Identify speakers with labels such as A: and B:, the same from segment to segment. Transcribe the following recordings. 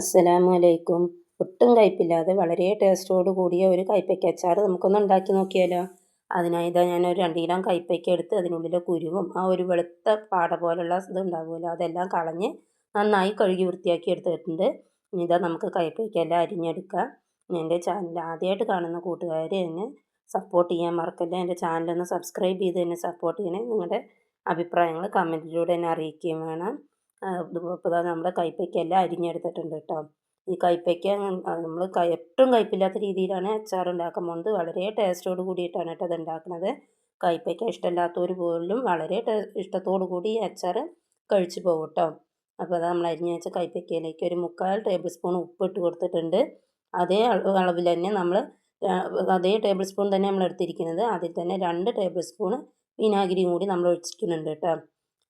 A: അസ്സലാമു അലൈക്കും ഒട്ടും കയ്പില്ലാതെ വളരെ ടേസ്റ്റോട് കൂടിയ ഒരു കയ്പയ്ക്ക അച്ചാർ നമുക്കൊന്ന് ഉണ്ടാക്കി നോക്കിയാലോ? അതിനായി ഇതാ ഒരു രണ്ട് കിലോ കയ്പയ്ക്ക എടുത്ത് അതിനുള്ളിലെ കുരുവും ആ ഒരു വെളുത്ത പാട പോലുള്ള ഇത് ഉണ്ടാവുമല്ലോ അതെല്ലാം കളഞ്ഞ് നന്നായി കഴുകി വൃത്തിയാക്കി എടുത്തിട്ടുണ്ട്. ഇനി ഇതാ നമുക്ക് കയ്പയ്ക്ക എല്ലാം അരിഞ്ഞെടുക്കാം. എന്റെ ചാനൽ ആദ്യമായിട്ട് കാണുന്ന കൂട്ടുകാർ എന്നെ സപ്പോർട്ട് ചെയ്യാൻ മറക്കല്ല? എന്റെ ചാനലൊന്ന് സബ്സ്ക്രൈബ് ചെയ്ത് എന്നെ സപ്പോർട്ട് ചെയ്യണേ. നിങ്ങളുടെ അഭിപ്രായങ്ങൾ കമന്റിലൂടെ എന്നെ അറിയിക്കുകയും വേണം. ഇപ്പോൾ നമ്മുടെ കയ്പ്പയ്ക്കെല്ലാം അരിഞ്ഞെടുത്തിട്ടുണ്ട് കേട്ടോ ഈ കയ്പ്പയ്ക്ക നമ്മൾ ഒട്ടും കയ്പ്പില്ലാത്ത രീതിയിലാണ് അച്ചാർ ഉണ്ടാക്കാൻ പോകുന്നത് വളരെ ടേസ്റ്റോട് കൂടിയിട്ടാണ് കേട്ടോ അത് ഉണ്ടാക്കുന്നത് കയ്പ്പയ്ക്ക ഇഷ്ടമില്ലാത്തവർ പോലും വളരെ ഇഷ്ടത്തോടു കൂടി അച്ചാർ കഴിച്ചു പോകും കേട്ടോ അപ്പോൾ അത് നമ്മൾ അരിഞ്ഞ് വെച്ച കയ്പ്പയ്ക്കയിലേക്ക് ഒരു മുക്കാൽ ടേബിൾ സ്പൂൺ ഉപ്പ് ഇട്ട് കൊടുത്തിട്ടുണ്ട്. അതേ അളവിൽ തന്നെ നമ്മൾ അതേ ടേബിൾ സ്പൂൺ തന്നെ നമ്മൾ എടുത്തിരിക്കുന്നത്. അതിൽ തന്നെ രണ്ട് ടേബിൾ സ്പൂൺ വിനാഗിരിയും കൂടി നമ്മൾ ഒഴിച്ചിരിക്കുന്നുണ്ട് കേട്ടോ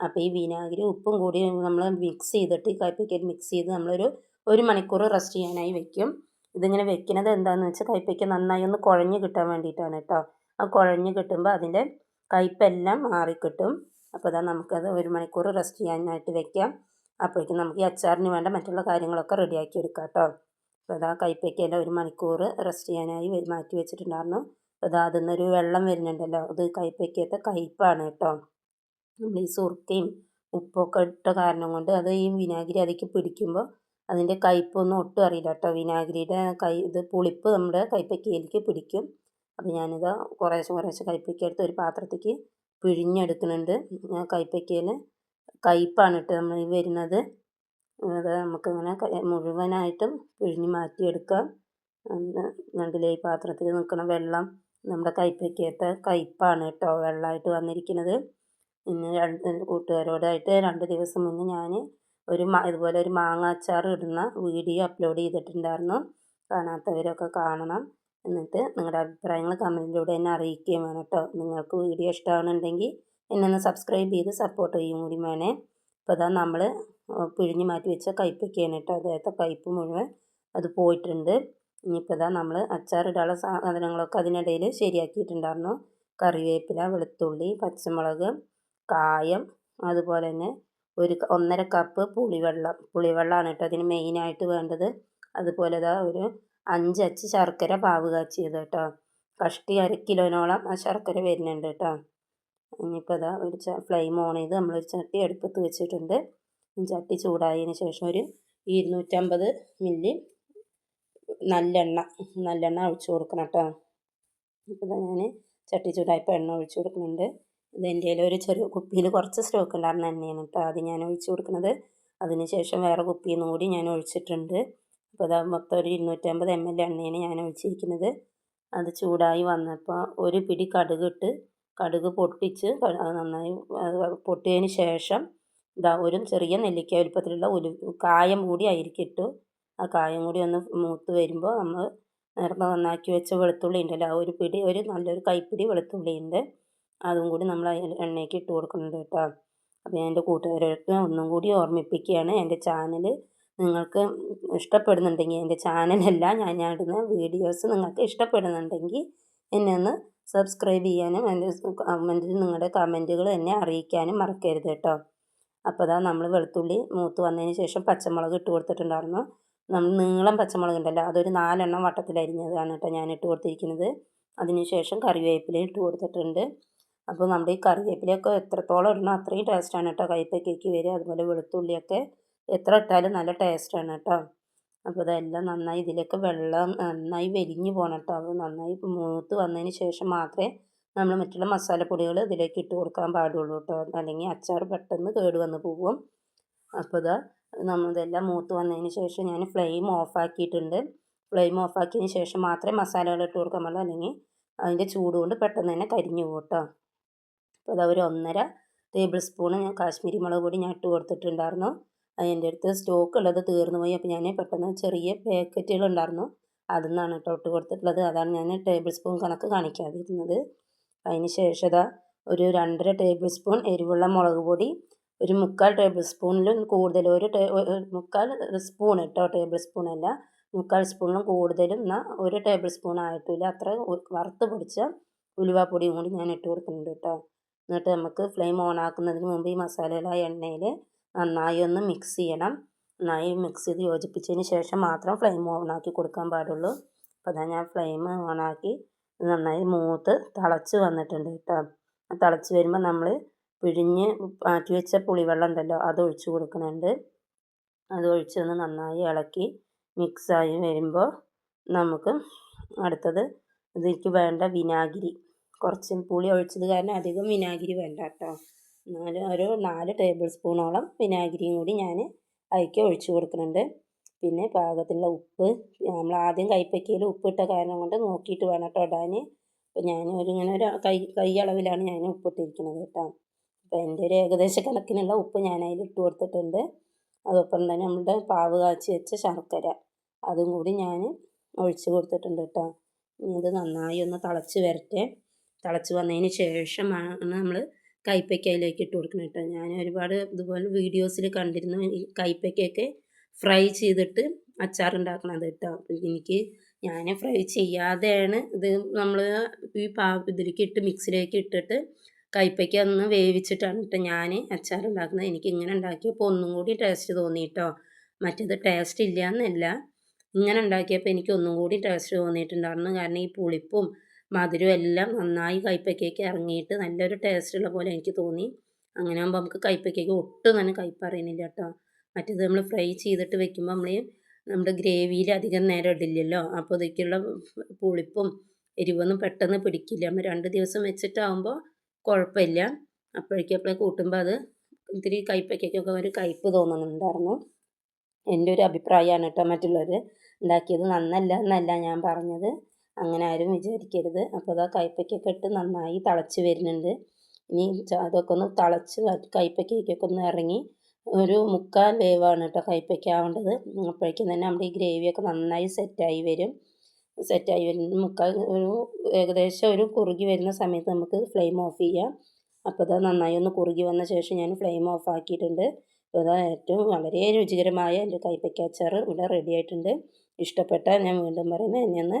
A: അപ്പോൾ ഈ വിനാഗിരി ഉപ്പും കൂടി നമ്മൾ മിക്സ് ചെയ്തിട്ട് ഈ കയ്പ്പയ്ക്ക മിക്സ് ചെയ്ത് നമ്മളൊരു ഒരു മണിക്കൂർ റെസ്റ്റ് ചെയ്യാനായി വെക്കും. ഇതിങ്ങനെ വെക്കുന്നത് എന്താണെന്ന് വെച്ചാൽ കയ്പ്പയ്ക്ക നന്നായി ഒന്ന് കുഴഞ്ഞ് കിട്ടാൻ വേണ്ടിയിട്ടാണ് കേട്ടോ ആ കുഴഞ്ഞ് കിട്ടുമ്പോൾ അതിന്റെ കയ്പ്പെല്ലാം മാറിക്കിട്ടും. അപ്പോൾ അതാ നമുക്കത് ഒരു മണിക്കൂർ റെസ്റ്റ് ചെയ്യാനായിട്ട് വെക്കാം. അപ്പോഴേക്കും നമുക്ക് ഈ അച്ചാറിന് വേണ്ട മറ്റുള്ള കാര്യങ്ങളൊക്കെ റെഡിയാക്കി എടുക്കാം കേട്ടോ അപ്പോൾ അതാ കയ്പ്പയ്ക്കേന്റെ ഒരു മണിക്കൂർ റെസ്റ്റ് ചെയ്യാനായി മാറ്റി വെച്ചിട്ടുണ്ടായിരുന്നു. അപ്പോൾ അതാ അതിൽ നിന്നൊരു വെള്ളം വരുന്നുണ്ടല്ലോ. അത് കയ്പ്പയ്ക്കത്തെ കയ്പ്പാണ് കേട്ടോ നമ്മൾ ഈ സുർക്കയും ഉപ്പൊക്കെ ഇട്ട കാരണം കൊണ്ട് അത് ഈ വിനാഗിരി അതിലേക്ക് പിടിക്കുമ്പോൾ അതിന്റെ കയ്പ്പൊന്നും ഒട്ടും അറിയില്ല കേട്ടോ. വിനാഗിരിയുടെ കൈ ഇത് പുളിപ്പ് നമ്മുടെ കയ്പ്പയ്ക്കയിലേക്ക് പിടിക്കും. അപ്പോൾ ഞാനിത് കുറേശ്ശെ കുറേശ്ശെ കയ്പ്പയ്ക്ക എടുത്ത് ഒരു പാത്രത്തേക്ക് പിഴിഞ്ഞെടുക്കുന്നുണ്ട്. കയ്പ്പയ്ക്കയിൽ കയ്പ്പാണ് കേട്ടോ നമ്മൾ വരുന്നത്. അത് നമുക്കിങ്ങനെ മുഴുവനായിട്ടും പിഴിഞ്ഞ് മാറ്റിയെടുക്കാം. കണ്ടില്ലേ ഈ പാത്രത്തിൽ നിൽക്കുന്ന വെള്ളം നമ്മുടെ കയ്പ്പയ്ക്കത്തെ കയ്പ്പാണ് കേട്ടോ വെള്ളമായിട്ട് വന്നിരിക്കുന്നത്. പിന്നെ രണ്ട് കൂട്ടുകാരോടായിട്ട് രണ്ട് ദിവസം മുന്നേ ഞാൻ ഒരു ഇതുപോലെ ഒരു മാങ്ങ അച്ചാർ ഇടുന്ന വീഡിയോ അപ്ലോഡ് ചെയ്തിട്ടുണ്ടായിരുന്നു. കാണാത്തവരൊക്കെ കാണണം. എന്നിട്ട് നിങ്ങളുടെ അഭിപ്രായങ്ങൾ കമന്റിലൂടെ എന്നെ അറിയിക്കുകയും വേണം കേട്ടോ. നിങ്ങൾക്ക് വീഡിയോ ഇഷ്ടമാണെന്നുണ്ടെങ്കിൽ എന്നെ ഒന്ന് സബ്സ്ക്രൈബ് ചെയ്ത് സപ്പോർട്ട് ചെയ്യും കൂടി വേണേ അപ്പോൾ അതാ നമ്മൾ പിഴിഞ്ഞ് മാറ്റി വെച്ച കയ്പ്പൊക്കെയാണ് കേട്ടോ. അദ്ദേഹത്തെ കയ്പ്പ് മുഴുവൻ അത് പോയിട്ടുണ്ട്. ഇനിയിപ്പോൾ ഇതാ നമ്മൾ അച്ചാറിടാനുള്ള സാധനങ്ങളൊക്കെ അതിനിടയിൽ ശരിയാക്കിയിട്ടുണ്ടായിരുന്നു. കറിവേപ്പില വെളുത്തുള്ളി പച്ചമുളക് കായം അതുപോലെ തന്നെ ഒരു ഒന്നര കപ്പ് പുളിവെള്ളം. പുളിവെള്ളമാണ് കേട്ടോ അതിന് മെയിനായിട്ട് വേണ്ടത്. അതുപോലെ ഇതാ ഒരു അഞ്ചച്ച് ശർക്കര പാവ് കാച്ചിയത് കേട്ടോ. കഷ്ടി അര കിലോനോളം ആ ശർക്കര വരുന്നുണ്ട് കേട്ടോ. ഇനിയിപ്പോൾ ഇതാ ഒരു ഫ്ലെയിം ഓൺ ചെയ്ത് നമ്മളൊരു ചട്ടി അടുപ്പത്ത് വെച്ചിട്ടുണ്ട്. ചട്ടി ചൂടായതിന് ശേഷം ഒരു ഇരുന്നൂറ്റമ്പത് മില്ലി നല്ലെണ്ണ നല്ലെണ്ണ ഒഴിച്ചു കൊടുക്കണം കേട്ടോ. ഇപ്പോൾ ഞാൻ ചട്ടി ചൂടായപ്പോൾ എണ്ണ ഒഴിച്ചു കൊടുക്കുന്നുണ്ട്. ഇത് എന്റെ ഒരു ചെറിയ കുപ്പിയിൽ കുറച്ച് സ്റ്റോക്ക് ഉണ്ടായിരുന്ന എണ്ണയാണ് കേട്ടോ അത് ഞാൻ ഒഴിച്ച് കൊടുക്കുന്നത്. അതിനുശേഷം വേറെ കുപ്പിയിൽ നിന്നും കൂടി ഞാൻ ഒഴിച്ചിട്ടുണ്ട്. അപ്പോൾ അത് മൊത്തം ഒരു ഇരുന്നൂറ്റമ്പത് എം എൽ എണ്ണയാണ് ഞാൻ ഒഴിച്ചിരിക്കുന്നത്. അത് ചൂടായി വന്നപ്പോൾ ഒരു പിടി കടുക് ഇട്ട് കടുക് പൊട്ടിച്ച് നന്നായി പൊട്ടിയതിന് ശേഷം ഇതാ ഒരു ചെറിയ നെല്ലിക്ക വലുപ്പത്തിലുള്ള ഒരു കായം കൂടി അരിക്ക് ഇട്ടു. ആ കായം കൂടി ഒന്ന് മൂത്ത് വരുമ്പോൾ നമ്മൾ നേരത്തെ നന്നാക്കി വെച്ച വെളുത്തുള്ളി ഉണ്ടല്ലോ ആ ഒരു പിടി ഒരു നല്ലൊരു കൈപ്പിടി വെളുത്തുള്ളി ഉണ്ട് അതും കൂടി നമ്മൾ എണ്ണയ്ക്ക് ഇട്ട് കൊടുക്കുന്നുണ്ട് കേട്ടോ. അപ്പോൾ ഞാൻ എന്റെ കൂട്ടുകാരൊക്കെ ഒന്നും കൂടി ഓർമ്മിപ്പിക്കുകയാണ്. എന്റെ ചാനൽ നിങ്ങൾക്ക് ഇഷ്ടപ്പെടുന്നുണ്ടെങ്കിൽ എന്റെ ചാനലല്ല ഞാൻ ഞാൻ ഇടുന്ന വീഡിയോസ് നിങ്ങൾക്ക് ഇഷ്ടപ്പെടുന്നുണ്ടെങ്കിൽ എന്നെ ഒന്ന് സബ്സ്ക്രൈബ് ചെയ്യാനും എന്റെ കമന്റിൽ നിങ്ങളുടെ കമന്റുകൾ എന്നെ അറിയിക്കാനും മറക്കരുത് കേട്ടോ. അപ്പോൾ അതാ നമ്മൾ വെളുത്തുള്ളി മൂത്ത് വന്നതിന് ശേഷം പച്ചമുളക് ഇട്ട് കൊടുത്തിട്ടുണ്ടായിരുന്നു. നമ്മൾ നീളം പച്ചമുളക് ഉണ്ടല്ലോ അതൊരു നാലെണ്ണം വട്ടത്തിൽ അരിഞ്ഞതാണ് കേട്ടോ ഞാൻ ഇട്ട് കൊടുത്തിരിക്കുന്നത്. അതിന് ശേഷം കറിവേപ്പില ഇട്ട് കൊടുത്തിട്ടുണ്ട്. അപ്പോൾ നമ്മുടെ ഈ കറിവേപ്പിലയൊക്കെ എത്രത്തോളം ഇടണം അത്രയും ടേസ്റ്റാണ് കേട്ടോ. കയ്പ്പയ്ക്കേക്ക് വരിക അതുപോലെ വെളുത്തുള്ളിയൊക്കെ എത്ര ഇട്ടാലും നല്ല ടേസ്റ്റാണ് കേട്ടോ. അപ്പോൾ ഇതെല്ലാം നന്നായി ഇതിലേക്ക് വെള്ളം നന്നായി വലിഞ്ഞു പോകണം കേട്ടോ. അപ്പോൾ നന്നായി മൂത്ത് വന്നതിന് ശേഷം മാത്രമേ നമ്മൾ മറ്റുള്ള മസാലപ്പൊടികൾ ഇതിലേക്ക് ഇട്ട് കൊടുക്കാൻ പാടുള്ളൂ കേട്ടോ. അല്ലെങ്കിൽ അച്ചാർ പെട്ടെന്ന് കേട് വന്ന് പോകും. അപ്പോൾ ഇതാ നമ്മളിതെല്ലാം മൂത്ത് വന്നതിന് ശേഷം ഞാൻ ഫ്ലെയിം ഓഫാക്കിയിട്ടുണ്ട് ഫ്ലെയിം ഓഫാക്കിയതിന് ശേഷം മാത്രമേ മസാലകൾ ഇട്ട് കൊടുക്കാൻ പാടുള്ളൂ. അല്ലെങ്കിൽ അതിന്റെ ചൂട് കൊണ്ട് പെട്ടെന്ന് തന്നെ കരിഞ്ഞു പോകും കേട്ടോ. അപ്പോൾ അത് ഒരു ഒന്നര ടേബിൾ സ്പൂണ് ഞാൻ കാശ്മീരി മുളക് പൊടി ഞാൻ ഇട്ട് കൊടുത്തിട്ടുണ്ടായിരുന്നു. അതിന്റെ അടുത്ത് സ്റ്റോക്ക് ഉള്ളത് തീർന്നു പോയി. അപ്പോൾ ഞാൻ പെട്ടെന്ന് ചെറിയ പാക്കറ്റുകൾ ഉണ്ടായിരുന്നു. അതിൽ നിന്നാണ് കേട്ടോ ഇട്ട് കൊടുത്തിട്ടുള്ളത്. അതാണ് ഞാൻ ടേബിൾ സ്പൂൺ കണക്ക് കാണിക്കാതിരുന്നത്. അതിന് ശേഷം ഒരു രണ്ടര ടേബിൾ സ്പൂൺ എരിവുള്ള മുളക് പൊടി ഒരു മുക്കാൽ ടേബിൾ സ്പൂണിലും കൂടുതൽ ഒരു മുക്കാൽ സ്പൂൺ കേട്ടോ ടേബിൾ സ്പൂൺ അല്ല മുക്കാൽ സ്പൂണിലും കൂടുതലും എന്നാൽ ഒരു ടേബിൾ സ്പൂൺ ആയിട്ടില്ല. അത്ര വറുത്ത് പൊടിച്ച ഉലുവാപ്പൊടിയും കൂടി ഞാൻ ഇട്ട് കൊടുക്കുന്നുണ്ട് കേട്ടോ. എന്നിട്ട് നമുക്ക് ഫ്ലെയിം ഓൺ ആക്കുന്നതിന് മുമ്പ് ഈ മസാലകൾ ആ എണ്ണയിൽ നന്നായി ഒന്ന് മിക്സ് ചെയ്യണം. നന്നായി മിക്സ് ചെയ്ത് യോജിപ്പിച്ചതിന് ശേഷം മാത്രം ഫ്ലെയിം ഓൺ ആക്കി കൊടുക്കാൻ പാടുള്ളൂ. അപ്പോൾ അതാ ഞാൻ ഫ്ലെയിം ഓൺ ആക്കി നന്നായി മൂത്ത് തിളച്ച് വന്നിട്ടുണ്ട് കേട്ടോ. തിളച്ച് വരുമ്പോൾ നമ്മൾ പിഴിഞ്ഞ് മാറ്റി വെച്ച പുളിവെള്ളം ഉണ്ടല്ലോ അത് ഒഴിച്ച് കൊടുക്കുന്നുണ്ട്. അത് ഒഴിച്ചൊന്ന് നന്നായി ഇളക്കി മിക്സായി വരുമ്പോൾ നമുക്ക് അടുത്തത് ഇതിലേക്ക് വേണ്ട വിനാഗിരി കുറച്ച് പുളി ഒഴിച്ചത് കാരണം അധികം വിനാഗിരി വേണ്ട കേട്ടോ നാല് ഒരു നാല് ടേബിൾ സ്പൂണോളം വിനാഗിരിയും കൂടി ഞാൻ അതിലേക്ക് ഒഴിച്ചു കൊടുക്കുന്നുണ്ട്. പിന്നെ പാകത്തിലുള്ള ഉപ്പ് നമ്മൾ ആദ്യം കൈപ്പക്കയിൽ ഉപ്പിട്ട കാരണം കൊണ്ട് നോക്കിയിട്ട് വേണം കേട്ടോ ഇടാൻ അപ്പോൾ ഞാൻ ഒരു ഇങ്ങനെ ഒരു കൈ കൈ അളവിലാണ് ഞാൻ ഉപ്പിട്ടിരിക്കുന്നത് കേട്ടോ. അപ്പോൾ എന്റെ ഒരു ഏകദേശ കണക്കിനുള്ള ഉപ്പ് ഞാൻ അതിൽ ഇട്ട് കൊടുത്തിട്ടുണ്ട്. അതോടൊപ്പം തന്നെ നമ്മുടെ പാവ് കാച്ചി വെച്ച ശർക്കര അതും കൂടി ഞാൻ ഒഴിച്ച് കൊടുത്തിട്ടുണ്ട് കേട്ടോ. ഇത് നന്നായി ഒന്ന് തിളച്ച് വരട്ടെ. തിളച്ച് വന്നതിന് ശേഷമാണ് നമ്മൾ കൈപ്പയ്ക്ക അതിലേക്ക് ഇട്ട് കൊടുക്കണം കേട്ടോ. ഞാൻ ഒരുപാട് ഇതുപോലെ വീഡിയോസിൽ കണ്ടിരുന്നു ഈ കൈപ്പയ്ക്കൊക്കെ ഫ്രൈ ചെയ്തിട്ട് അച്ചാർ ഉണ്ടാക്കണത് കേട്ടോ എനിക്ക് ഞാൻ ഫ്രൈ ചെയ്യാതെയാണ് ഇത് നമ്മൾ ഈ പാ ഇതിലേക്ക് ഇട്ട് മിക്സിലേക്ക് ഇട്ടിട്ട് കൈപ്പയ്ക്ക ഒന്ന് വേവിച്ചിട്ടാണ് കേട്ടോ ഞാൻ അച്ചാർ ഉണ്ടാക്കുന്നത് എനിക്ക് ഇങ്ങനെ ഉണ്ടാക്കിയപ്പോൾ ഒന്നും കൂടി ടേസ്റ്റ് തോന്നി കേട്ടോ. മറ്റേത് ടേസ്റ്റ് ഇല്ല എന്നല്ല ഇങ്ങനെ ഉണ്ടാക്കിയപ്പോൾ എനിക്ക് ഒന്നും കൂടി ടേസ്റ്റ് തോന്നിയിട്ടുണ്ടായിരുന്നു. കാരണം ഈ പുളിപ്പും മധുരവും എല്ലാം നന്നായി കയ്പക്കേക്ക് ഇറങ്ങിയിട്ട് നല്ലൊരു ടേസ്റ്റ് ഉള്ള പോലെ എനിക്ക് തോന്നി. അങ്ങനെ ആകുമ്പോൾ നമുക്ക് കയ്പക്കേക്ക് ഒട്ടും തന്നെ കയ്പറിയുന്നില്ല കേട്ടോ മറ്റേത് നമ്മൾ ഫ്രൈ ചെയ്തിട്ട് വെക്കുമ്പോൾ നമ്മൾ നമ്മുടെ ഗ്രേവിയിൽ അധികം നേരം ഇടില്ലല്ലോ. അപ്പോൾ ഇതൊക്കെയുള്ള പുളിപ്പും എരിവൊന്നും പെട്ടെന്ന് പിടിക്കില്ല. നമ്മൾ രണ്ട് ദിവസം വെച്ചിട്ടാകുമ്പോൾ കുഴപ്പമില്ല. അപ്പോഴേക്കും അപ്പോൾ കൂട്ടുമ്പോൾ അത് ഇത്തിരി കയ്പ്പയ്ക്കൊക്കെ ഒരു കയ്പ്പ് തോന്നുന്നുണ്ടായിരുന്നു. എന്റെ ഒരു അഭിപ്രായമാണ് കേട്ടോ മറ്റുള്ളവർ ഉണ്ടാക്കിയത്. നന്നല്ല എന്നല്ല ഞാൻ പറഞ്ഞത്. അങ്ങനെ ആരും വിചാരിക്കരുത്. അപ്പോൾ അതാ കയ്പ്പയ്ക്കൊക്കെ ഇട്ട് നന്നായി തിളച്ച് വരുന്നുണ്ട്. ഇനി അതൊക്കെ ഒന്ന് തിളച്ച് കയ്പ്പയ്ക്കൊക്കെ ഒന്ന് ഇറങ്ങി ഒരു മുക്കാൽ വേവാണ് കേട്ടോ കയ്പ്പയ്ക്ക ആവേണ്ടത് അപ്പോഴേക്കും തന്നെ നമ്മുടെ ഈ ഗ്രേവിയൊക്കെ നന്നായി സെറ്റായി വരും. സെറ്റായി വരുന്ന മുക്കാൽ ഒരു ഏകദേശം ഒരു കുറുകി വരുന്ന സമയത്ത് നമുക്ക് ഫ്ലെയിം ഓഫ് ചെയ്യാം. അപ്പോൾ അത് നന്നായി ഒന്ന് കുറുകി വന്ന ശേഷം ഞാൻ ഫ്ലെയിം ഓഫ് ആക്കിയിട്ടുണ്ട്. അപ്പോൾ അതാ ഏറ്റവും വളരെ രുചികരമായ എന്റെ കൈപ്പയ്ക്ക അച്ചാർ ഇവിടെ റെഡി ആയിട്ടുണ്ട്. ഇഷ്ടപ്പെട്ടാൽ ഞാൻ വീണ്ടും പറയുന്നത് എന്നെ ഒന്ന്